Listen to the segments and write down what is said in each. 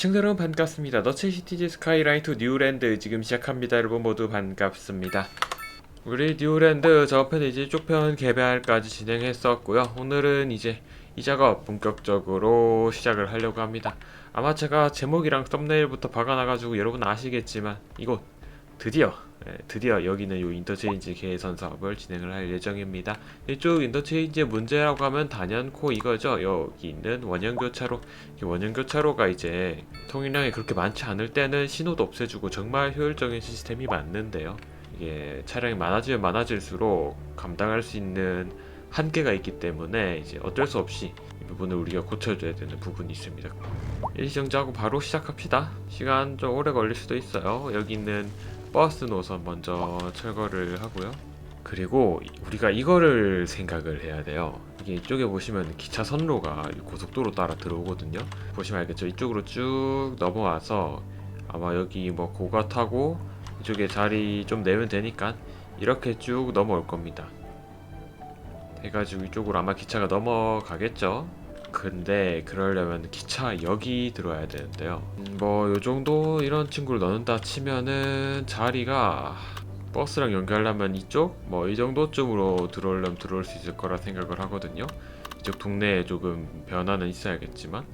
시청자 여러분 반갑습니다. 너체시티즈 스카이라이트 뉴랜드 지금 시작합니다. 여러분 모두 반갑습니다. 우리 뉴랜드 저편 이제 쪽편 개발까지 진행했었고요. 오늘은 이제 이 작업 본격적으로 시작을 하려고 합니다. 아마 제가 제목이랑 썸네일부터 박아놔가지고 여러분 아시겠지만 이곳 드디어 예, 드디어 여기는 요 인터체인지 개선 사업을 진행을 할 예정입니다. 이쪽 인터체인지의 문제라고 하면 단연코 이거죠. 여기 있는 원형교차로 이 원형교차로가 이제 통일량이 그렇게 많지 않을 때는 신호도 없애주고 정말 효율적인 시스템이 맞는데요. 이게 차량이 많아지면 많아질수록 감당할 수 있는 한계가 있기 때문에 이제 어쩔 수 없이 이 부분을 우리가 고쳐줘야 되는 부분이 있습니다. 일정지하고 바로 시작합시다. 시간 좀 오래 걸릴 수도 있어요. 여기 있는 버스 노선 먼저 철거를 하고요. 그리고 우리가 이거를 생각을 해야 돼요. 이게 이쪽에 보시면 기차 선로가 이 고속도로 따라 들어오거든요. 보시면 알겠죠? 이쪽으로 쭉 넘어와서 아마 여기 뭐 고가 타고 이쪽에 자리 좀 내면 되니까 이렇게 쭉 넘어올 겁니다. 해가지고 이쪽으로 아마 기차가 넘어가겠죠. 근데 그러려면 기차 역이 들어와야 되는데요. 음, 뭐 요정도 이런 친구를 넣는다 치면은 자리가 버스랑 연결하려면 이쪽 뭐 이 정도쯤으로 들어오려면 들어올 수 있을 거라 생각을 하거든요. 이쪽 동네에 조금 변화는 있어야겠지만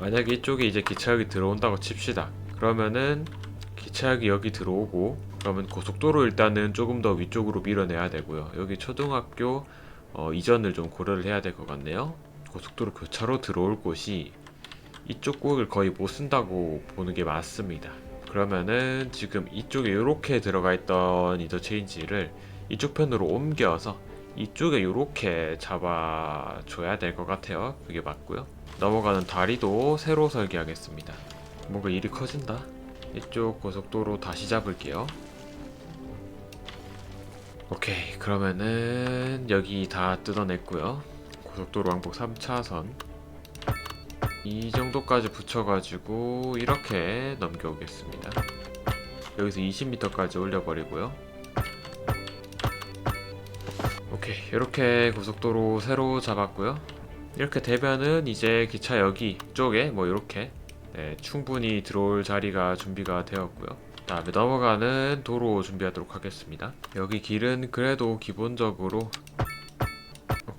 만약에 이쪽에 이제 기차역이 들어온다고 칩시다. 그러면은 기차역이 여기 들어오고 그러면 고속도로 일단은 조금 더 위쪽으로 밀어내야 되고요. 여기 초등학교 어, 이전을 좀 고려를 해야 될 것 같네요. 고속도로 교차로 들어올 곳이 이쪽 구역을 거의 못 쓴다고 보는 게 맞습니다. 그러면은 지금 이쪽에 이렇게 들어가 있던 인터체인지를 이쪽 편으로 옮겨서 이쪽에 이렇게 잡아줘야 될 것 같아요. 그게 맞고요. 넘어가는 다리도 새로 설계하겠습니다. 뭔가 일이 커진다. 이쪽 고속도로 다시 잡을게요. 오케이 그러면은 여기 다 뜯어냈고요. 고속도로 왕복 3차선 이 정도까지 붙여가지고 이렇게 넘겨오겠습니다. 여기서 20m까지 올려버리고요. 오케이 이렇게 고속도로 새로 잡았고요. 이렇게 되면은 이제 기차역이 쪽에 뭐 이렇게 네, 충분히 들어올 자리가 준비가 되었고요. 다음에 넘어가는 도로 준비하도록 하겠습니다. 여기 길은 그래도 기본적으로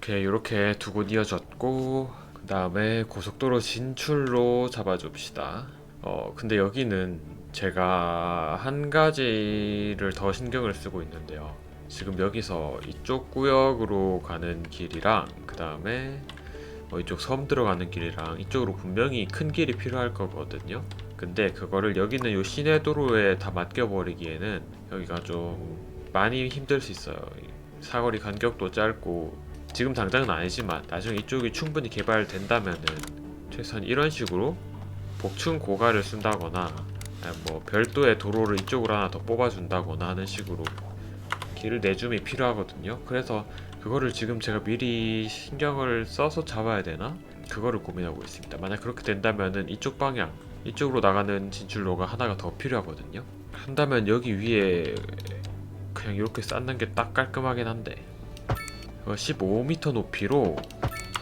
오케이 이렇게 두 곳 이어졌고 그 다음에 고속도로 진출로 잡아줍시다. 어 근데 여기는 제가 한 가지를 더 신경을 쓰고 있는데요. 지금 여기서 이쪽 구역으로 가는 길이랑 그 다음에 어, 이쪽 섬 들어가는 길이랑 이쪽으로 분명히 큰 길이 필요할 거거든요. 근데 그거를 여기는 요 시내 도로에 다 맡겨버리기에는 여기가 좀 많이 힘들 수 있어요. 사거리 간격도 짧고 지금 당장은 아니지만 나중에 이쪽이 충분히 개발된다면은 최소한 이런 식으로 복층 고가를 쓴다거나 뭐 별도의 도로를 이쪽으로 하나 더 뽑아준다거나 하는 식으로 길을 내줌이 필요하거든요. 그래서 그거를 지금 제가 미리 신경을 써서 잡아야 되나? 그거를 고민하고 있습니다. 만약 그렇게 된다면은 이쪽 방향, 이쪽으로 나가는 진출로가 하나가 더 필요하거든요. 한다면 여기 위에 그냥 이렇게 쌓는 게 딱 깔끔하긴 한데 15m 높이로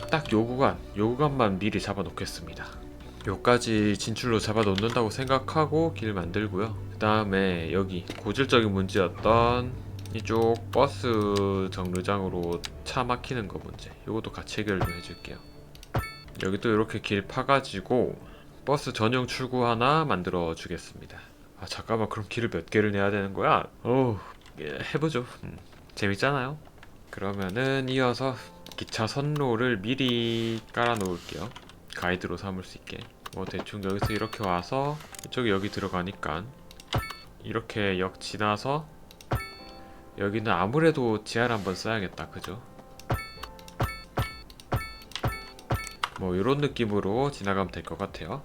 딱 요 구간, 요 구간만 미리 잡아 놓겠습니다. 요까지 진출로 잡아 놓는다고 생각하고 길 만들고요. 그 다음에 여기 고질적인 문제였던 이쪽 버스 정류장으로 차 막히는 거 문제 이것도 같이 해결 좀 해줄게요 여기 또 이렇게 길 파가지고 버스 전용 출구 하나 만들어 주겠습니다 아 잠깐만 그럼 길을 몇 개를 내야 되는 거야? 어 해보죠 음, 재밌잖아요 그러면은 이어서 기차 선로를 미리 깔아 놓을게요. 가이드로 삼을 수 있게. 뭐 대충 여기서 이렇게 와서 이쪽에 여기 들어가니까 이렇게 역 지나서 여기는 아무래도 지하를 한번 써야겠다. 그죠? 뭐 이런 느낌으로 지나가면 될 것 같아요.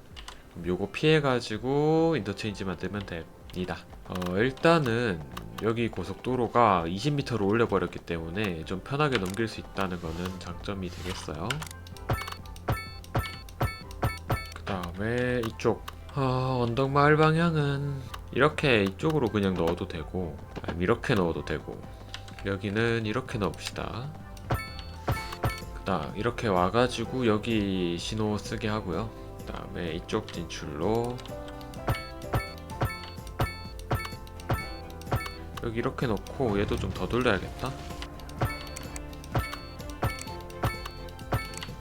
요거 피해가지고 인터체인지 만들면 됩니다. 어 일단은 여기 고속도로가 20m로 올려버렸기 때문에 좀 편하게 넘길 수 있다는 거는 장점이 되겠어요. 그 다음에 이쪽. 어, 언덕마을 방향은 이렇게 이쪽으로 그냥 넣어도 되고 이렇게 넣어도 되고 여기는 이렇게 넣읍시다. 그다음 이렇게 와가지고 여기 신호 쓰게 하고요. 그 다음에 이쪽 진출로 여기 이렇게 놓고 얘도 좀 더 돌려야겠다.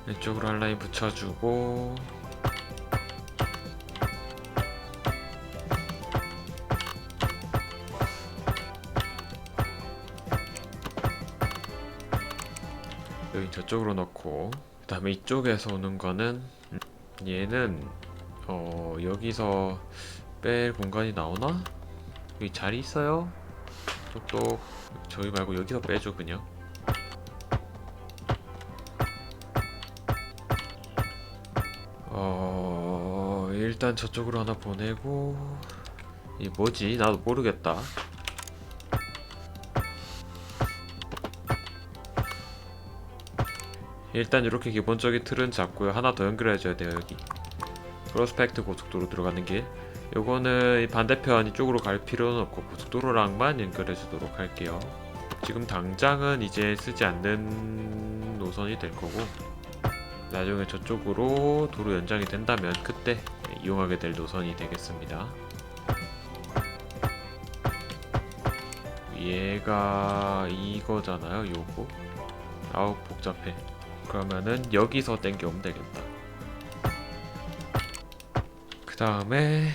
이쪽으로 한 라인 붙여주고 여기 저쪽으로 넣고 그 다음에 이쪽에서 오는 거는 음, 얘는 어 여기서 뺄 공간이 나오나? 여기 자리 있어요? 똑똑 저기 말고 여기서 빼줘 그냥. 어 일단 저쪽으로 하나 보내고 이 뭐지? 나도 모르겠다. 일단 이렇게 기본적인 틀은 잡고요. 하나 더 연결해줘야 돼요 여기. 프로스펙트 고속도로 들어가는 길 요거는 이 반대편 이쪽으로 갈 필요는 없고 고속도로랑만 연결해 주도록 할게요. 지금 당장은 이제 쓰지 않는 노선이 될 거고 나중에 저쪽으로 도로 연장이 된다면 그때 이용하게 될 노선이 되겠습니다. 얘가 이거잖아요 요거. 아우 복잡해. 그러면은 여기서 땡겨오면 되겠다. 그 다음에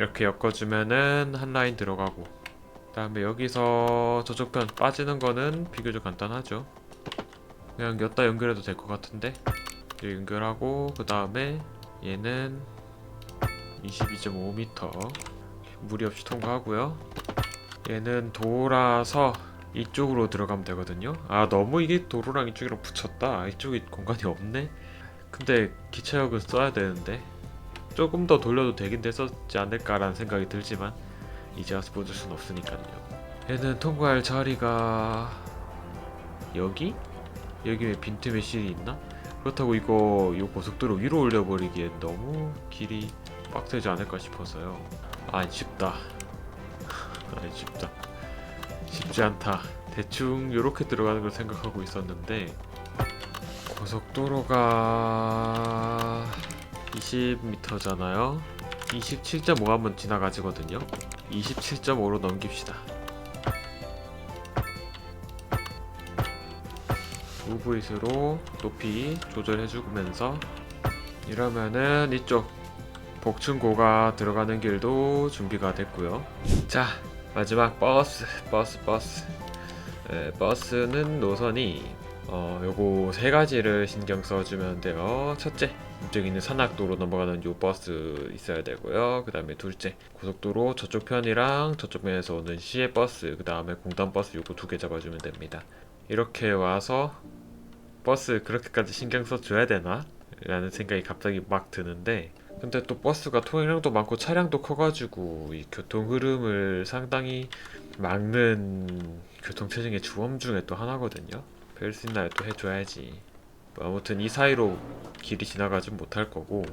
이렇게 엮어주면은 한 라인 들어가고 그 다음에 여기서 저쪽 편 빠지는 거는 비교적 간단하죠. 그냥 였다 연결해도 될 것 같은데 여기 연결하고 그 다음에 얘는 22.5m 무리 없이 통과하고요. 얘는 돌아서 이쪽으로 들어가면 되거든요. 아 너무 이게 도로랑 이쪽이랑 붙였다. 이쪽이 공간이 없네. 근데 기차역을 써야 되는데 조금 더 돌려도 되긴 됐었지 않을까라는 생각이 들지만 이제 와서 보여줄 순 없으니까요. 얘는 통과할 자리가 여기? 여기 왜 빈틈에 실이 있나? 그렇다고 이거 이 고속도로 위로 올려버리기엔 너무 길이 빡세지 않을까 싶어서요. 안 쉽다. 안 쉽다. 쉽지 않다. 대충 요렇게 들어가는 걸 생각하고 있었는데 고속도로가 20m잖아요. 27.5 한번 지나가지거든요. 27.5로 넘깁시다. 우브잇으로 높이 조절해주면서 이러면은 이쪽 복층고가 들어가는 길도 준비가 됐고요. 자 마지막 버스 버스 버스. 에, 버스는 노선이 어 요거 세 가지를 신경 써주면 돼요. 첫째 이쪽 있는 산악도로 넘어가는 요 버스 있어야 되고요 그 다음에 둘째 고속도로 저쪽 편이랑 저쪽 편에서 오는 시외 버스 그 다음에 공단 버스 요거 두 개 잡아주면 됩니다 이렇게 와서 버스 그렇게까지 신경 써줘야 되나? 라는 생각이 갑자기 막 드는데 근데 또 버스가 통행량도 많고 차량도 커가지고 이 교통 흐름을 상당히 막는 교통체증의 주범 중에 또 하나거든요. 별 수 있나요? 또 해줘야지. 뭐 아무튼 이 사이로 길이 지나가진 못할 거고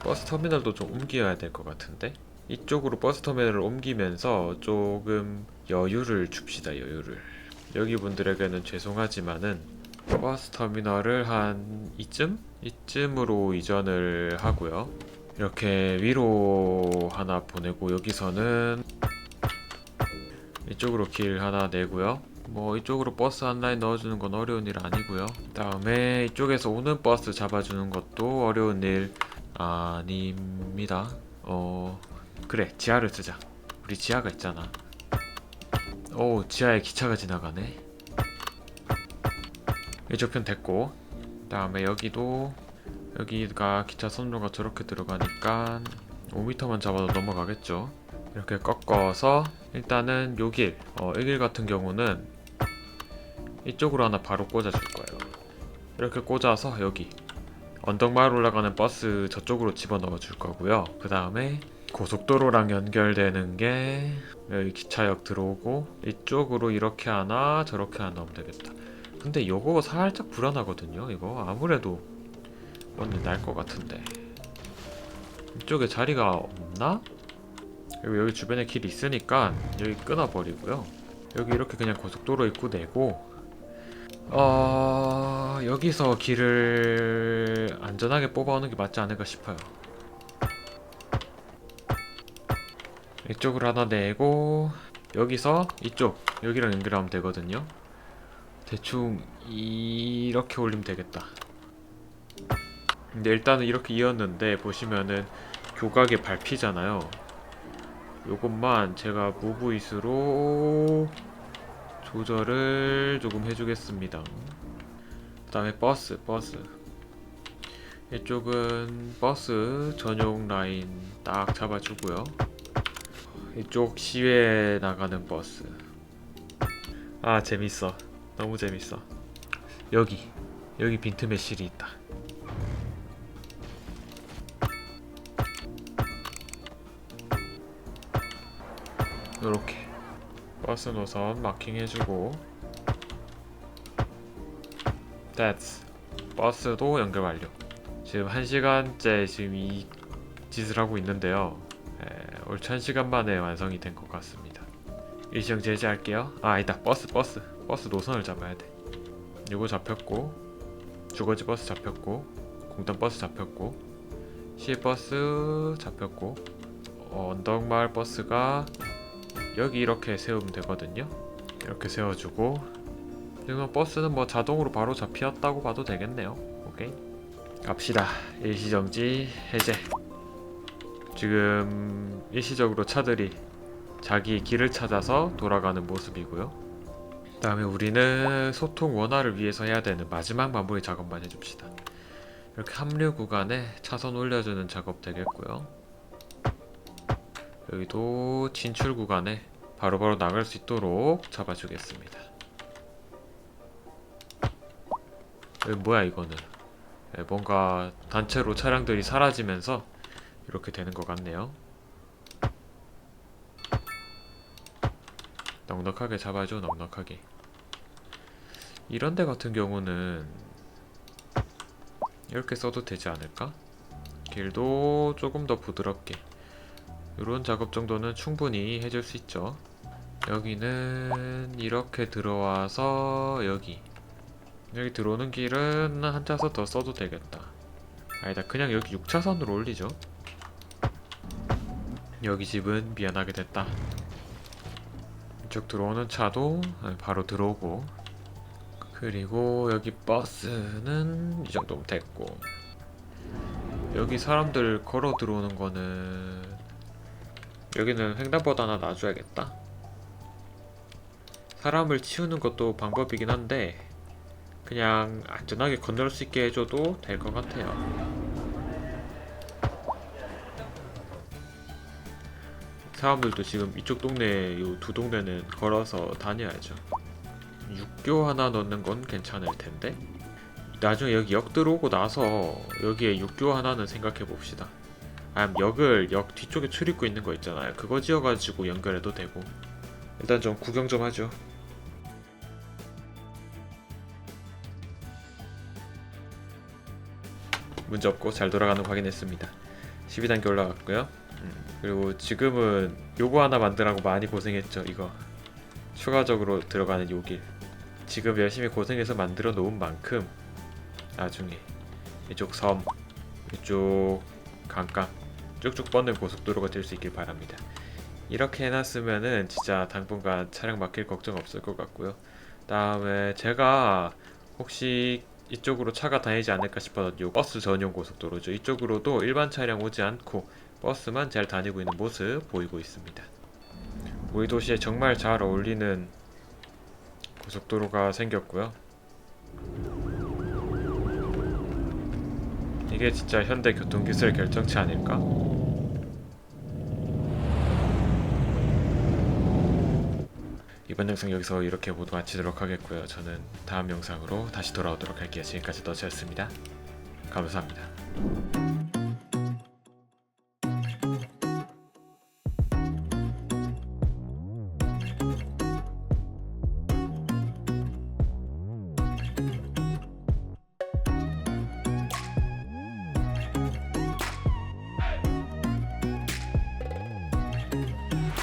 버스 터미널도 좀 옮겨야 될 것 같은데 이쪽으로 버스 터미널을 옮기면서 조금 여유를 줍시다 여유를 여기 분들에게는 죄송하지만은 버스 터미널을 한 이쯤? 이쯤으로 이전을 하고요. 이렇게 위로 하나 보내고 여기서는 이쪽으로 길 하나 내고요. 뭐 이쪽으로 버스 한 라인 넣어주는 건 어려운 일 아니고요. 다음에 이쪽에서 오는 버스 잡아주는 것도 어려운 일 아닙니다. 어 그래 지하를 쓰자. 우리 지하가 있잖아. 오 지하에 기차가 지나가네. 이쪽 편 됐고 다음에 여기도 여기가 기차 선로가 저렇게 들어가니까 5m만 잡아도 넘어가겠죠 이렇게 꺾어서 일단은 요길 어, 이길 같은 경우는 이쪽으로 하나 바로 꽂아줄 거예요. 이렇게 꽂아서 여기 언덕마을 올라가는 버스 저쪽으로 집어넣어 줄 거고요. 그 다음에 고속도로랑 연결되는 게 여기 기차역 들어오고 이쪽으로 이렇게 하나 저렇게 하나 넣으면 되겠다. 근데 요거 살짝 불안하거든요 이거. 아무래도 먼저 날것 같은데. 이쪽에 자리가 없나? 여기, 여기 주변에 길이 있으니까 여기 끊어버리고요. 여기 이렇게 그냥 고속도로 입구 내고 어 여기서 길을 안전하게 뽑아오는 게 맞지 않을까 싶어요. 이쪽으로 하나 내고 여기서 이쪽 여기랑 연결하면 되거든요. 대충 이렇게 올리면 되겠다. 근데 일단은 이렇게 이었는데 보시면은 교각에 밟히잖아요. 요것만 제가 무브잇으로 조절을 조금 해주겠습니다. 그 다음에 버스, 버스. 이쪽은 버스 전용 라인 딱 잡아주고요. 이쪽 시외 나가는 버스. 아, 재밌어. 너무 재밌어. 여기, 여기 빈틈에 실이 있다. 요렇게. 버스 노선 마킹 해주고 That's 버스도 연결 완료. 지금 1시간째 지금 이 짓을 하고 있는데요. 에, 옳지 1시간 만에 완성이 된 것 같습니다. 일정 제지할게요. 아 아니다. 버스 버스. 버스 노선을 잡아야 돼. 요거 잡혔고 주거지 버스 잡혔고 공단 버스 잡혔고 시버스 잡혔고 어, 언덕마을 버스가 여기 이렇게 세우면 되거든요. 이렇게 세워주고 지금 버스는 뭐 자동으로 바로 잡히었다고 봐도 되겠네요. 오케이 갑시다. 일시정지 해제. 지금 일시적으로 차들이 자기 길을 찾아서 돌아가는 모습이고요. 그 다음에 우리는 소통 원활을 위해서 해야 되는 마지막 마무리 작업만 해줍시다. 이렇게 합류 구간에 차선 올려주는 작업 되겠고요. 여기도 진출 구간에 바로바로 나갈 수 있도록 잡아주겠습니다. 여기 뭐야 이거는? 네, 뭔가 단체로 차량들이 사라지면서 이렇게 되는 것 같네요. 넉넉하게 잡아줘 넉넉하게. 이런 데 같은 경우는 이렇게 써도 되지 않을까? 길도 조금 더 부드럽게 이런 작업 정도는 충분히 해줄 수 있죠. 여기는 이렇게 들어와서 여기 여기 들어오는 길은 한 차선 더 써도 되겠다. 아니다 그냥 여기 6차선으로 올리죠. 여기 집은 미안하게 됐다. 이쪽 들어오는 차도 바로 들어오고 그리고 여기 버스는 이 정도면 됐고 여기 사람들 걸어 들어오는 거는 여기는 횡단보도 하나 놔줘야겠다. 사람을 치우는 것도 방법이긴 한데 그냥 안전하게 건널 수 있게 해줘도 될 것 같아요. 사람들도 지금 이쪽 동네 이 두 동네는 걸어서 다녀야죠. 육교 하나 넣는 건 괜찮을 텐데 나중에 여기 역 들어오고 나서 여기에 육교 하나는 생각해 봅시다. 아니면 역을 역 뒤쪽에 출입구 있는 거 있잖아요. 그거 지어가지고 연결해도 되고 일단 좀 구경 좀 하죠. 문제 없고 잘 돌아가는 거 확인했습니다. 12단계 올라갔고요. 음, 그리고 지금은 요거 하나 만들라고 많이 고생했죠. 이거 추가적으로 들어가는 요길. 지금 열심히 고생해서 만들어 놓은 만큼 나중에 이쪽 섬, 이쪽 강가 쭉쭉 뻗는 고속도로가 될 수 있길 바랍니다. 이렇게 해놨으면은 진짜 당분간 차량 막힐 걱정 없을 것 같고요. 다음에 제가 혹시 이쪽으로 차가 다니지 않을까 싶어서 요 버스 전용 고속도로죠. 이쪽으로도 일반 차량 오지 않고 버스만 잘 다니고 있는 모습 보이고 있습니다. 우리 도시에 정말 잘 어울리는 고속도로가 생겼고요. 이게 진짜 현대 교통기술 결정체 아닐까? 이번 영상 여기서 이렇게 모두 마치도록 하겠고요. 저는 다음 영상으로 다시 돌아오도록 할게요. 지금까지 너치였습니다. 감사합니다.